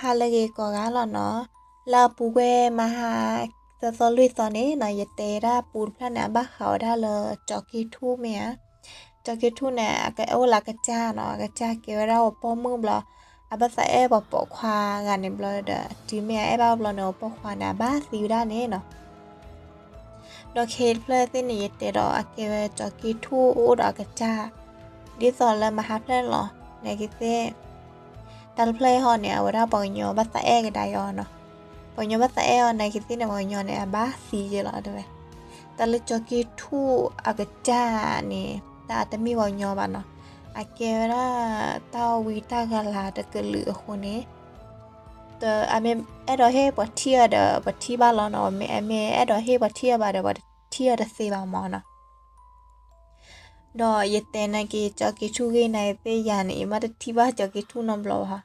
ฮาเลเกกอกาหรอเนาะลาปูเวมาฮาจะซอลุยซอนี้นายเตราปูนพระนาบ้าเขาได้เลยจอกีทูเมียจอกีทูเนี่ยก็เอวลากระจ้าเนาะกระจ้าเกี่ยวเราป้อมือบลออาบัสเอบอกปอควางานในบลอเดจีเมียเอบ้าบลอเนาะปอควานาบ้าซิวด้านนี้เนาะดอกเคสเพลสินี่เตรออาเกวจอกีทูอูดอกกะจ้าดิสอนเลยมาฮาเพลนนหรอในกิเซ่ ဟာနေတဲ့ရှုံမော်ဒီတီပါတဘလခေါနေတာတမီတမီလပတိပါနေဝမီတဲ့ဘာပလာမီပါနေပတကလပါထားနော်အခုနေကြောကေထူနေရနာဟုပါတော့အထုနေတီပါရတီပါတော့ရနာဟွာဘလခေါခုနေရကလာမတော့တထွေအမီကျလဲတော့အော်ဒါနောက်ဟိုကလာအမီရနေအမောပွားနမဆိုင်ကျလဲတသိရပါရဲ့နော်တော့မိမိလောကညောကလာနေနော်အဝယနောက်ဟိုဘာရဲနေကြောက်ကီထုနေအဂီဒါကစီကျလောပဲပညောလာအမေမိချာနေတဲ့ပေါ်အေးပေါ်ကမောရာအဘီဟောနေเออပမေချာနာကုညာဟောနော်မိမိလယောကလာခေါနေနော်อา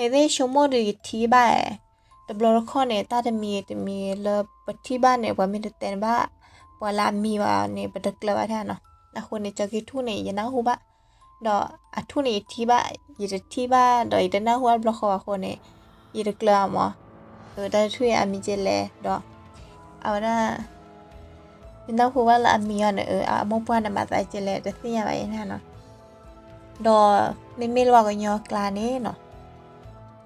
ในเรื่องชั่วโมงหรืที่บ้านดับลอร์คนเนี่ยตาจะมีจะมีเลิบปที่บ้านเนี่ยว่ามีแต่แต่บ้าว่าลามีว่าเนี่ยปตะกลาท่านเนาะนะคนเนี่ยจะคิดทุ่นเนี่ยยันน่าหูบ้าดอกอัทุ่นเนี่ยที่บ้านยีดที่บ้านดอกยันน้าหัวบล็อกว่าคนเนี่ยยีดกลาหมอเออได้ช่วยอามิเจเลยดอกเอาหน้ายันน่าหูว่าเราอามีอะเนี่ยเออเอามองปวนมาใส่เจเลยจะเสียไปนะเนาะดอกไม่ไม่รู้ว่าก็ยอกลาเนี้เนาะ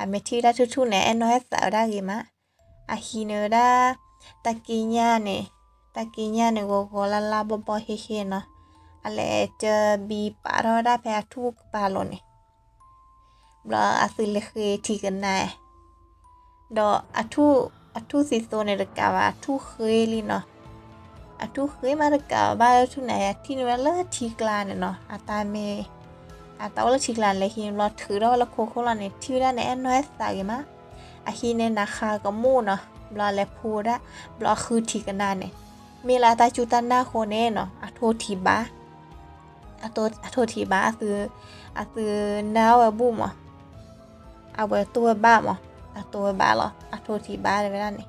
အမတီလာထူထူနဲ့အနော်ဆော်ဒါကြီးမအဟီနော်ဒါတကီညာနဲ့တကီညာနဲ့ကိုကိုလာလာဘဘဟေဟေနော်အလေချဘီပါရဒါဖဲထူပါလို့နေဘလာအစလခေတီကနဲတော့အထူအထူစီစိုးနေတကပါအထူခေလီနော်အထူခေမရကဘာထူနေတီနဝလာတီကလာနေနော်အတာမေ atau la chiklan le hi lo thu da la kho kho la ne thi da ne nos ta ge ma a hi ne na kha ga mu na bla le phu da bla khu thi ka na ne mi la ta chu ta na kho ne no a tho thi ba a to a tho thi ba a su a su na wa bu mo a wa tu ba mo a tu ba lo a tho thi ba le da ne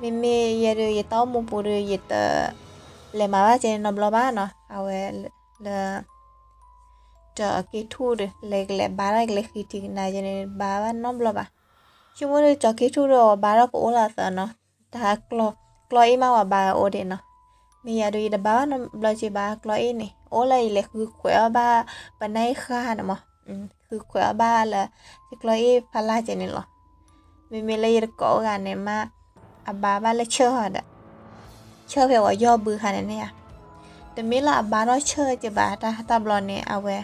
mi mi ye ru ye ta mu pu ru ye ta le ma ba je no bla ba no a wa le চকি ঠুর লেগলে বারা গেলে খিটি না জানি বাবা নবলবা চুমুরে চকি ঠুর বারক ওলা ন তাহা ক্ল ক্ল ইমা বা ওরে ন মিয়া দুই দা বাবা নবলজি বা ক্ল ই নি ওলা ইলে খুব কয়া বা বানাই খা নম খুব কয়া বা লা ক্ল ই ফালা জানি ল mi mi lấy cổ gà này mà à bà ba lấy chơi hả đó chơi về ở do bự hả này nè thì mi là bà nói chơi chứ bà ta ta lo nè à về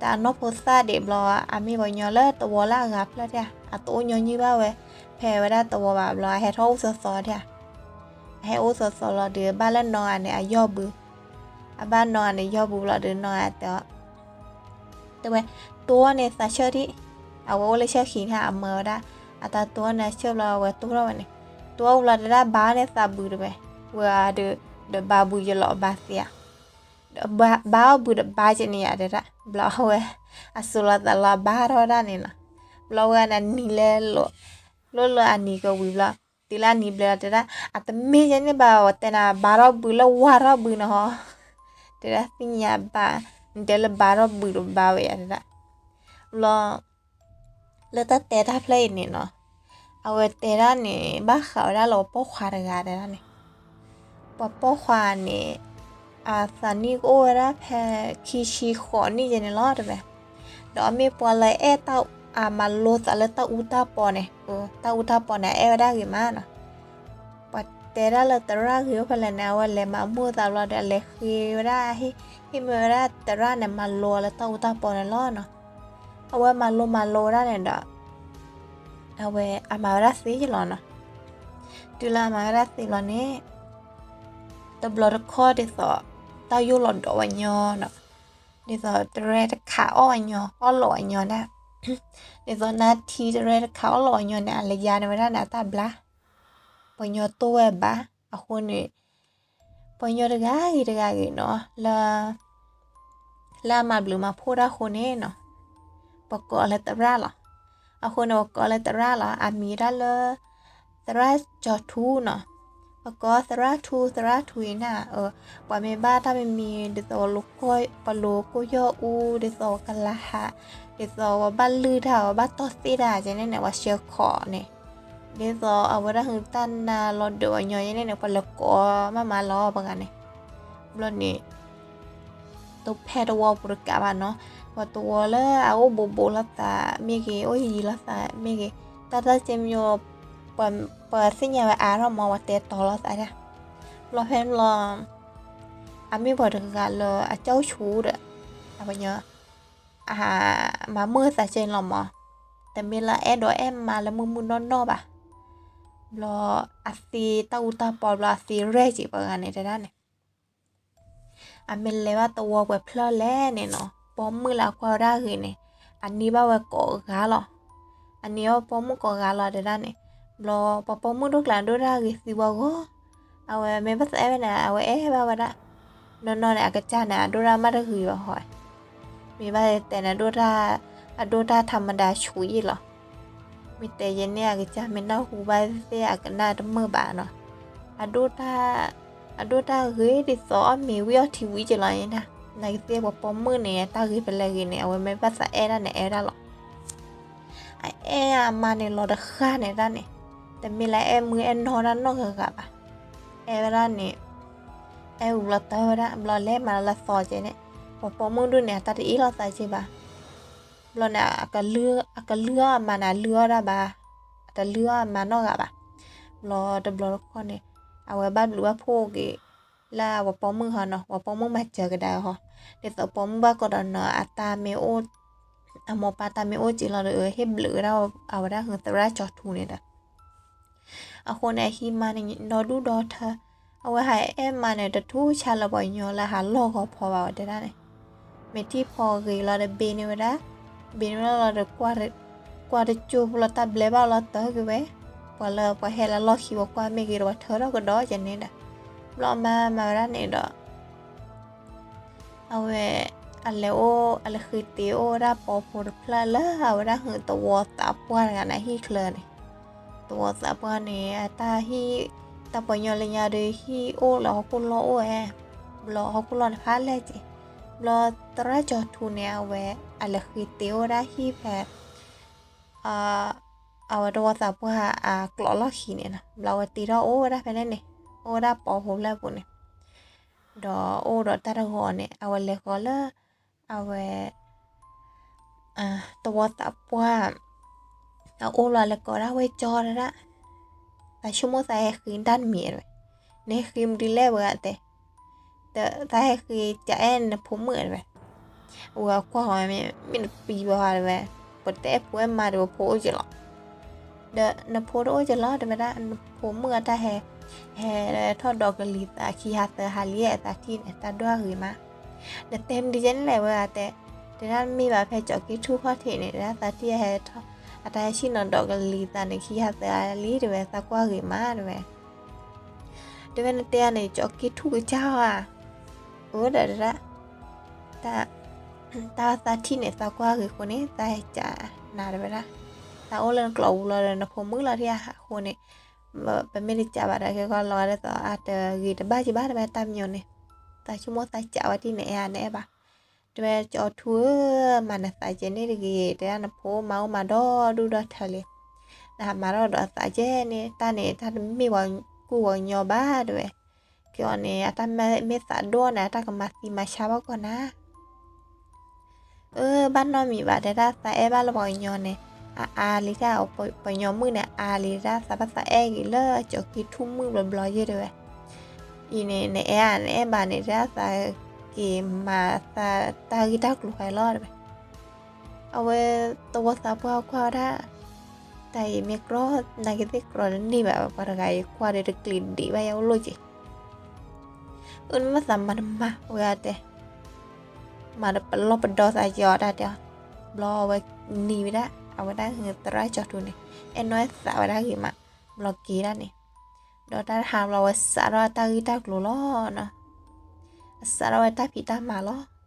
ต่นโพสต์เดบลออามีบ่ยอเลยตัวละงับแล้วเนี่ยอะตัวยอยี่บ้าเว้แพ้ไว้ได้ตัวแบบรอให้ท้อสอๆเนี่ยให้โอสอๆรอเดือบ้านแล้วนอนเนี่ยย่อบืออาบ้านนอนเนี่ยย่อบือรอเดือนอนแต่แต่ว่าตัวเนี่ยสาเชื่อที่เอาไว้เลยเชื่อขีค่ะเมื่อได้อาตาตัวเนี่ยเชื่อเราไว้ตัวเราเนี่ยตัวเราได้บ้านเนี่ยสาบูดไปว่าเดเดบาบูจะหล่อบาเสีย ဘာဘူးဘာချင်နေရတဲ့ဘလောဝဲအဆူလာတလာဘာရောဒါနေလားဘလောဝဲနဲ့နီလဲလို့လို့လို့အနီကဝီဘလားတီလာနီဘလာတဲ့အတမေရနေဘာဝတနာဘာရောဘူးလဝါရောဘူးနော်တဲ့ပညာဘာတယ်ဘာရောဘူးဘာဝဲရတဲ့လောလတတဲ့တာဖလေးနေနော်အဝတဲရနေဘာခါရလောပေါခွာရကြတယ်နေပပေါခွာနေ อาสานิโอระแพคีชีขอนี่เจเนรอดไหมเดี๋ยวมีปอเลยเอต้าอามาโลสอะไรต้าอุตาปอเนี่ยเออตาอุตาปอเนี่ยเอได้กี่มาเนาะปัตเตระละตระคือพลันาวเลยมามูตาเราได้เลยคือได้ให้ให้เมื่อได้ตระเนี่ยมาโลแล้วต้าอุตาปอเนี่ยรอดเนาะเอาไว้มาโลมาโลได้เนี่ยเด้อเอาไว้อามาราสีหรอเนาะดูแลมาราสีหรอดเนี่ยตบลอดข้อเดสอ ตาอยู่หล่นตัววันยอเนาะนี่จะเรดขาอ้อยยออ้อหล่อยยอนะนี่จะนาทีเรดขาอ้อหล่อยยอนะอะไรยาในวันนั้นตาบลาปอยอตัวบ้าอะคนนี่ปอยอระกาอีระกาอีเนาะละလာမဘလူမဖိုရာခိုနေနော်ပကောလက်တရလာအခုနော်ကောလက်တရလာအမီရလတရကြောထူနော် แล้วก็สระทูสระทุยน่ะเออว่าเมบ้าถ้าไม่มีเดซอลูกก้อยปลโลกุยอูเดซอกันละฮะเดซอว่าบ้านลือถ้าวบ้านตอสิดาจะเนี่ยว่าเชียขอเนี่ยเดซอเอาไว้ได้หึงตันนาลอดเดวย่อยเนี่ยเนี่ยปลกอมามาล้อปะกันเนี่ยบลนี่ตัวแพทย์วอลปรกาบานเนาะว่าตัวแล้วเอาโบโบละตาเมกีโอ้ยละตาเมกีตาตาเจมโยปเปิดสิญญาอาเรามองว่าเตะต่อเราใส่เนี่ ยเราเห็นเราอามีบทกันเลยอาเจ้าชู้เด้ออะไรเงี้ยอ่ามาเมื่อใส่เจนเรามอแต่เวลาแอดแอมมาแล้วมือมือนอนนอบอะเราอาซีตาอุตาปอลาซีเรจิปะกันเนี่ยได้เนี่ยอาเมนเลยว่าตัวเว็บเพลแล้วเนี่ยเนาะปอมมือละควาได้คือเนี่ยอันนี้บ้าว่าเกาะกันนี้ว่าปอมมือเกาะกาหรอเดี๋ยได้เนี่ย lo papa mu duk lan do ra gi si wa go awe me bas e na awe e ba ba da no no na ka cha na do ra ma da hu yo hoi mi ba te na do ra a do ra ธรรมดาชุยเหรอมีแต่เย็นเนี่ยก็จะไม่น่าหูใบเสียกันน่าดมือบาเนาะอะดูตาอะดูตาเฮ้ยดิสอมีวิวทีวีจะไรนะในเสียบอกปอมมือเนี่ยตาเฮ้ยเป็นอะไรเนี่ยเอาไว้ไม่ภาษาเอด้านเนี่ยเอด้าหรอไอเอมาเนี่ยรอดค่าเนี่ยด้านเนี่ย แต่มีลายเอ็มือเอ็นทอนั้นนอกกับอะเอเวลานี่เอวเราเตอร์ละเราเล่มาเราสอเจเนี่ยพอพอมึงดูเนี่ยตัดอีเราใส่ใช่ปะเราเนี่ยก็เลือก็เลือมานะเลือละบาแต่เลือมานอกกับอะเราดับเราคนเนี่ยเอาไว้บ้านหรือว่าพวกกี่ลาว่าปอมึงเหรอเนาะว่าปอมึงมาเจอกันได้เหรอเดี๋ยวปอมึงบ้าก็ดอนเนาะอัตาเมโออะโมปาตาเมโอจิเราเลยเฮ็บเหลือเราเอาได้หึงแต่ละจอดทูเนี่ยเด้อ အခုနဲ့ဟီမနေနော်ဒူဒေါ်ထအဝဟိုင်အဲမနဲ့တထူးချလပေါ်ညောလာဟာလော့ကောဖော်ပါတဲ့တဲ့မတီဖော်ကြီးလာတဲ့ဘေနေဝဒဘေနေလာတဲ့ကွာရကွာရချူပလတာဘလေဘာလာတော့ကပဲပလာပဟဲလာလော့ခီဝကွာမေကြီးတော့ထော်တော့ကတော့ဂျနေတာလောမမရနေတော့အဝဲအလေအိုအလခိတီအိုရာပေါ်ပေါ်ဖလာလာအဝရဟန်တော့တာပွားရကနာဟီခလနေ ตัวสะปาเนี่ยตาฮีตาปยอลยาเดฮีโอหลอกุลอโอเอหลอกุลอนพาเลจิหลอตระจอทูเนียเวอะไรคือเตียวได้ฮีแพอ่าเอาตัวสะปาอ่ากลอลอขีเนี่ยนะเราตีเราโอ้ได้ไปแน่เนี่ยโอ้ได้ปอผมแล้วปุ่นเนี่ยดอโอ้ดอตาระกอนเนี่ยเอาเลยก็เลยเอาเวอ่าตัวสะปา na ola le kora we chora ta shumo sa e khin dan mi re ne khim ri le wa te ta ta e khi cha en na phu mu re wa kwa ha mi mi pi ba ha re pa te pu e ma ro pho je lo de na pho ro je lo de ma da pho mu ta he he tho dok li ta khi ha ta ha li e ta thi ta do ri ma de tem di jen le wa te ဒါနမိပါဖက်ကြော်ကိထူခေါထိနေတာသာတိရဲ့ဟဲ အတိုင်းရှိနော်တော့ကလေးတန်နေခီရသဲလေးတွေပဲသကွာကြီးမှာတွေပဲတွေပဲတဲကနေကြော်ကိထုကကြောက်ဟာဟုတ်တယ်ရတာတာသာတိနေသကွာကြီးကိုနေတာကြနာရပဲလားတာအိုလန်ကလောလာရနဖုံမလာရဟာကိုနေပမေရကြပါရခေကလောရတော့အတဂီတဘာကြီးဘာတမညိုနေတာချမတာကြဝတိနေရနေပါ ကြောက်ကီထုကကြောက်อ่ะโอ้เด้อละตาตาตาที่เนี่ยสากว่าคือคนนี้ตาจ่านาเด้อละตาโอเลนกลาวเลนนะผมมึงละที่อ่ะคนนี้เป็นไม่ได้จ่าบาดก็ก็รอได้ต่ออาจจะกีตบ้าจีบ้าได้ตามยนเนี่ยตาชั่วโมงตาจ่าว่า ที่ไหนอะเนี่ยบ่ tue cho thua mà nè tại chế này thì để anh phố máu mà đó đu đó thà liền là mà đó đó tại chế này ta này ta mi vào cu vào nhỏ ba rồi kiểu này ta mẹ mẹ xã đua nè ta còn mà gì mà sao bao con á ơ ban nó mi vào để ra tại em ba là vào nhỏ này à à lý ra ở vào nhỏ mưa nè à lý ra sao bắt tại em gì lơ chỗ kia thu mưa bờ bờ gì rồi ý này này em em bà này ra tại que mata tagita kluhailor awe to sapa kwara tai mikro nagite kro ni ba para gai kware de klin di ba ya uloji un ma samman ma wate ma de pelo pedo sa jo da dia บลอไว้นีไว้ได้เอาไว้ได้เงินตรายจอดทุนนี่เอ็นน้อยสาวไว้ได้กี่มาบลอกีได้นี่ดอได้ทำเราไว้สารตากีตากลัวล้อนะสารไว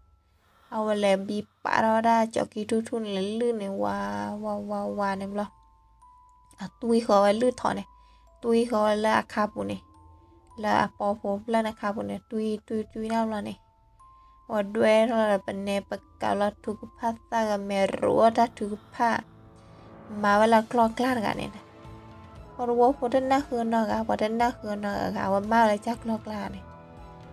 ้ตาผีตามาล้อเ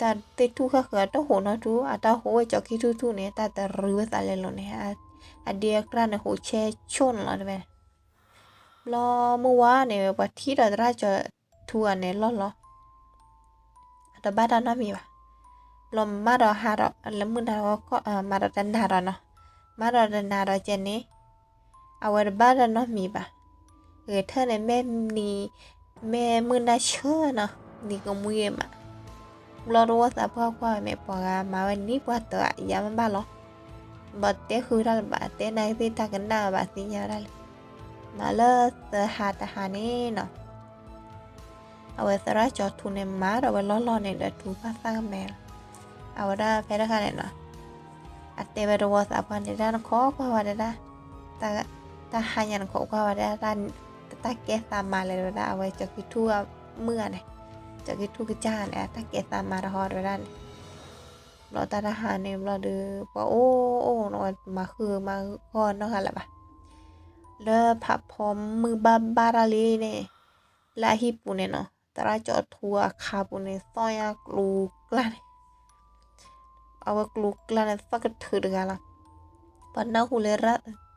ตาเตทุกข์ก็ต้องโหนะทุอาตาโหจอกคิดทุทุเนี่ยตาต่รื้อตาเลยหล่นเนี่ยอาเดียกรันโหเช่ชนหล่นไปรอเมื่อวานเนี่ยวันที่เราได้จะทัวร์เนี่ยรอนล่ออาตาบ้านเราหน้ามีปะลมมาเราหาเราแล้วมือเราก็เอามาเราดันดาเราเนาะมาเราดันดาเราเจนนี่เอาไว้บ้านเราหน้ามีปะเออเธอในแม่นีแม่มือนาเชื่อเนาะนี่ก็มือมา บลอรู้สะพวกพ่อแม่ปอกามาวันนี้ปวดตัวยามันบ้าหรอบัดเตคือรันบัดเตนายสิทักกันหน้าบัดสิยาได้มาเลิกเจอหาตาหานี่เนาะเอาไว้สระจอดทุนในมาเอาไว้ล้อล้อในเดือดทูภาษาแมวเอาไว้ได้เพลกันเนาะอัตเตบรัวสะพันเดด้านขอกว่าเดด้าตาตาหายันขอกว่าเดด้านตาแกสามมาเลยเดด้าเอาไว้จะคือทั่วเมื่อเนี่ย จากทุกจานแอตเกตามาหอดไว้ด้านเราตาทหารเนี่ยเราดูว่าโอ้โอ้นอนมาคือมาก่อนเนาะค่ะละปะเลิกผับพร้อมมือบาบาราลีเนี่ยลาฮิปุเนี่ยเนาะตราจอดทัวคาปุเนี่ยซอยกลูกลันเอากลูกลันสักถือกันละปนนาหูเลระ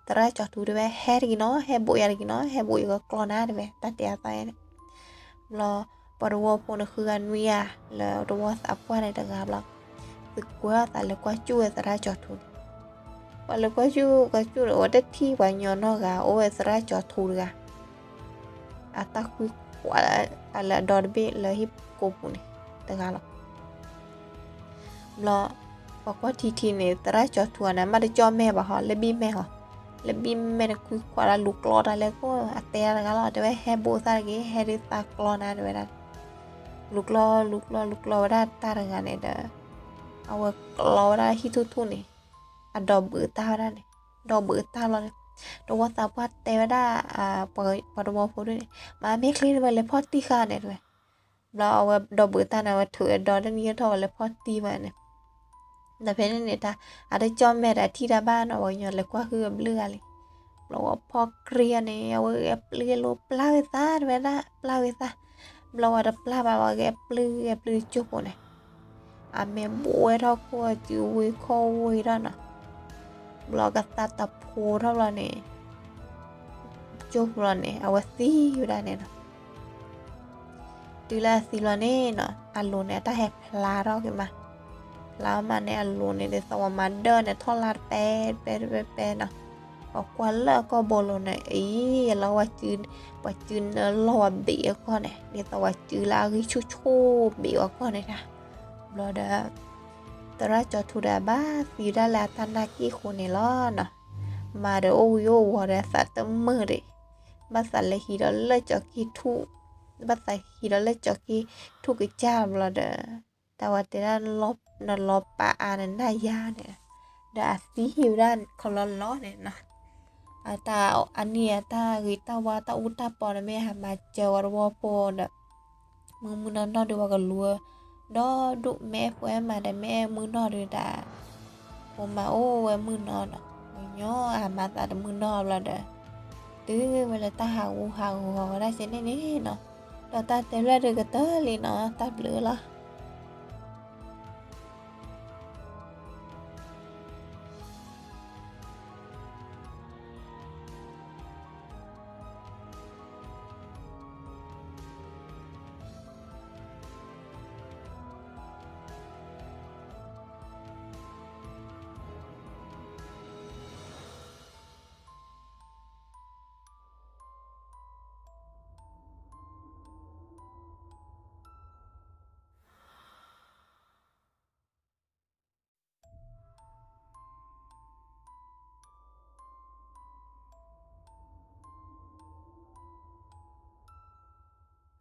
ตราจอดทูด้วยแฮร์กินเนาะแฮบุยอะไรกินเนาะแฮบุยก็กลอน่าด้วยตาเตียไปเนี่ยเรา parwo pon khuan wia le ro whatsapp kwa ne daga bla kwa ta le kwa chu tara chatu pa le kwa chu ka chu ro de thi wa nyo no ga o tara chatu ga ata ku kwa ala dorbe le hip ko pune daga lo lo บอกว่าทีทีเนี่ยแต่ได้จอทัวนะมาได้จอแม่บ่ฮะเลยบีแม่ฮะเลยบีแม่ คุยกว่าลูกกลอดอะไรก็อัตเตอร์กันแล้วเดี๋ยวให้โบซาร์กี้ให้ริตากลอนะเดี๋ยวนะลูกลอลูกลอลูกลอได้ตาร์กันเนี่ยเด้อเอาว่ากลอได้ที่ทุกๆนี่อะดอกเบือตาได้เนี่ยดอกเบือตาเราเนี่ยดอกว่าสาวพัดเตวได้อ่าปอยปอยดอกพูดด้วยมาไม่คลีนไปเลยพอตีขาเนี่ยด้วย เราว่าดับลาบาวาแกปลือแกปลือจุบเลยอาแม่บวยเท่ากัวจิ้วโควิดน่ะเรากระตาตะโพูเท่าไรเนี่ยจุบเราเนี่ยเอาซี่อยู่ได้เนี่ยนะดูและสิเราเนี่ยเนาะอันลูเนี่ยถ้าแหกลาเราขึ้นมาแล้วมาเนี่ยอันลูเนี่ยเดี๋ยวสวามาเดินเนี่ยท่อลาดแปดแปดแปดเนาะ บอกวันแล้วก็บอลนะไอ้เราว่าจืนว่าจืนรอเบียก้อนเนี่ยเดี๋ยวว่าจืนลาคือชูชูเบียก็เนี่ยนะเราเด้อตระจอทุดาบ้าฟิวดาลาตันนากี้คนในี่ยล้อเนาะมาเดโอโยวอร์สเตมือเดบัสเลฮิดอลเลจอกี้ทุบัสฮิดอลเลจอกี้ทุกเจ้าเราเด้อแต่ว่าเดี๋ยลบนลบปะอานันได้ยาเนี่ยดี๋าสีฮิวด้านคอลอนล้อเนี่ยนะ อาตาอันเนียตากิตาวาตาอุตาปอนแม่หามาเจวรวปอนมึงมึงนอนนอดูว่ากันรัวดอดุแม่พวยมาแต่แม่มึงนอดูตาผมมาโอ้เวมึงนอนมึงย่อหามาตาแต่มึงนอนละเด้อตื้อเวลาตาหาวูหาหัวได้เช่นนี้เนาะตาตาเต็มแล้วเดือกเตอเลยเนาะตาเบลือละ